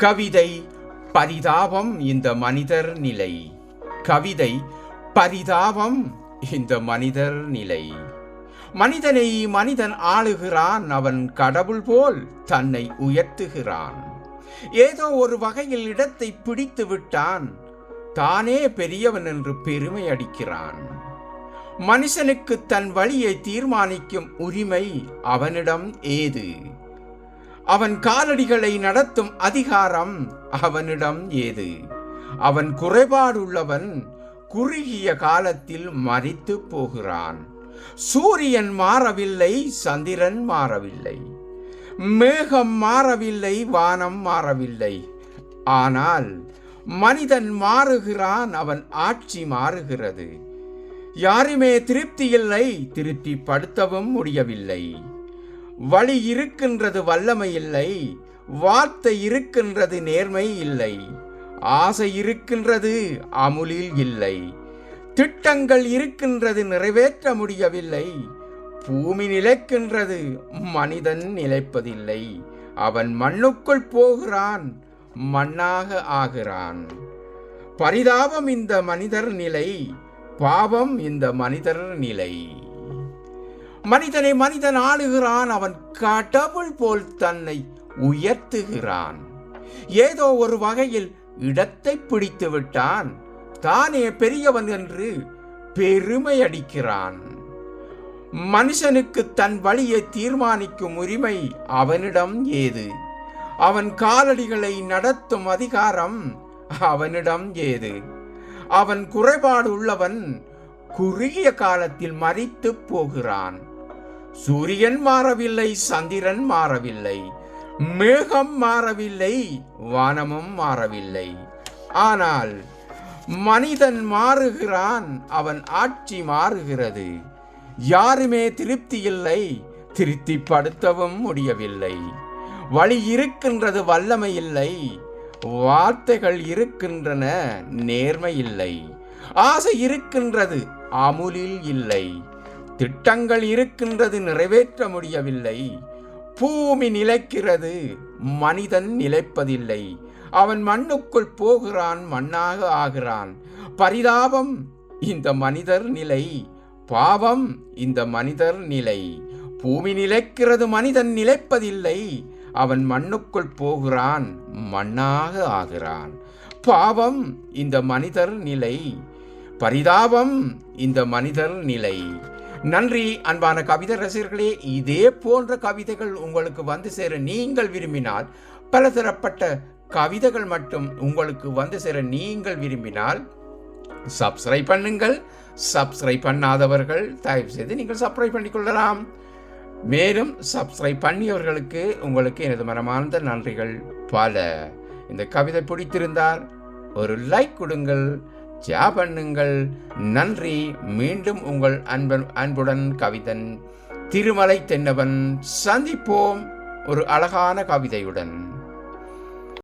கவிதை பரிதாபம் இந்த மனிதர் நிலை. கவிதை பரிதாபம் இந்த மனிதர் நிலை. மனிதனை மனிதன் ஆளுகிறான் அவன் கடவுள் போல் தன்னை உயர்த்துகிறான். ஏதோ ஒரு வகையில் இடத்தை பிடித்து விட்டான் தானே பெரியவன் என்று பெருமை அடிக்கிறான். மனுஷனுக்கு தன் வழியை தீர்மானிக்கும் உரிமை அவனிடம் ஏது? அவன் காலடிகளை நடத்தும் அதிகாரம் அவனிடம் ஏது? அவன் குறைபாடுள்ளவன் குறுகிய காலத்தில் மறித்து போகிறான். சூரியன் மாறவில்லை சந்திரன் மாறவில்லை. மேகம் மாறவில்லை வானம் மாறவில்லை. ஆனால் மனிதன் மாறுகிறான் அவன் ஆட்சி மாறுகிறது. யாருமே திருப்தி இல்லை திருப்திப்படுத்தவும் முடியவில்லை. வழி இருக்கின்றது வல்லமை இல்லை வார்த்தை இருக்கின்றது நேர்மை இல்லை ஆசை இருக்கின்றது அமுலில் இல்லை திட்டங்கள் இருக்கின்றது நிறைவேற்ற முடியவில்லை பூமி நிலைக்கின்றது மனிதன் நிலைப்பதில்லை அவன் மண்ணுக்குள் போகிறான் மண்ணாக ஆகிறான். பரிதாபம் இந்த மனிதர் நிலை பாவம் இந்த மனிதர் நிலை. மனிதனை மனிதன் ஆளுகிறான். அவன் கடவுள் போல் தன்னை உயர்த்துகிறான். ஏதோ ஒரு வகையில் இடத்தை பிடித்து விட்டான். தானே பெரியவன் என்று பெருமை அடிக்கிறான். மனுஷனுக்கு தன் வழியை தீர்மானிக்கும் உரிமை அவனிடம் ஏது? அவன் காலடிகளை நடத்தும் அதிகாரம் அவனிடம் ஏது? அவன் குறைபாடு உள்ளவன் குறுகிய காலத்தில் மறித்து போகிறான். சூரியன் மாறவில்லை சந்திரன் மாறவில்லை மேகம் மாறவில்லை வானமும் மாறவில்லை. ஆனால் மனிதன் மாறுகிறான் அவன் ஆட்சி மாறுகிறது. யாருமே திருப்தி இல்லை திருப்திப்படுத்தவும் முடியவில்லை. வழி இருக்கின்றது வல்லமை இல்லை வார்த்தைகள் இருக்கின்றன நேர்மை இல்லை. ஆசை இருக்கின்றது அமுலில் இல்லை. திட்டங்கள் இருக்கின்றது நிறைவேற்ற முடியவில்லை. பூமி நிலைக்கிறது மனிதன் நிலைப்பதில்லை. அவன் மண்ணுக்குள் போகிறான் மண்ணாக ஆகிறான். பரிதாபம் இந்த மனிதர் நிலை பாவம் இந்த மனிதர் நிலை. பூமி நிலைக்கிறது மனிதன் நிலைப்பதில்லை. அவன் மண்ணுக்குள் போகிறான் மண்ணாக ஆகிறான். பாவம் இந்த மனிதர் நிலை பரிதாபம் இந்த மனிதர் நிலை. நன்றி அன்பான கவிதை ரசிகர்களே. இதே போன்ற கவிதைகள் உங்களுக்கு வந்து சேர நீங்கள் விரும்பினால் பலதரப்பட்ட கவிதைகள் மட்டும் உங்களுக்கு வந்து சேர நீங்கள் விரும்பினால் சப்ஸ்கிரைப் பண்ணுங்கள். சப்ஸ்கிரைப் பண்ணாதவர்கள் தயவு செய்து நீங்கள் சப்ஸ்கிரைப் பண்ணிக்கொள்ளலாம் மேலும் சப்ஸ்கிரைப் பண்ணியவர்களுக்கு உங்களுக்கு எனது மனமார்ந்த நன்றிகள் பல. இந்த கவிதை பிடித்திருந்தால் ஒரு லைக் கொடுங்கள். ஜா பண்ணுங்கள். நன்றி. மீண்டும் உங்கள் அன்பன் அன்புடன் கவிதன் திருமலை தென்னவன் சந்திப்போம். ஒரு அழகான கவிதையுடன்.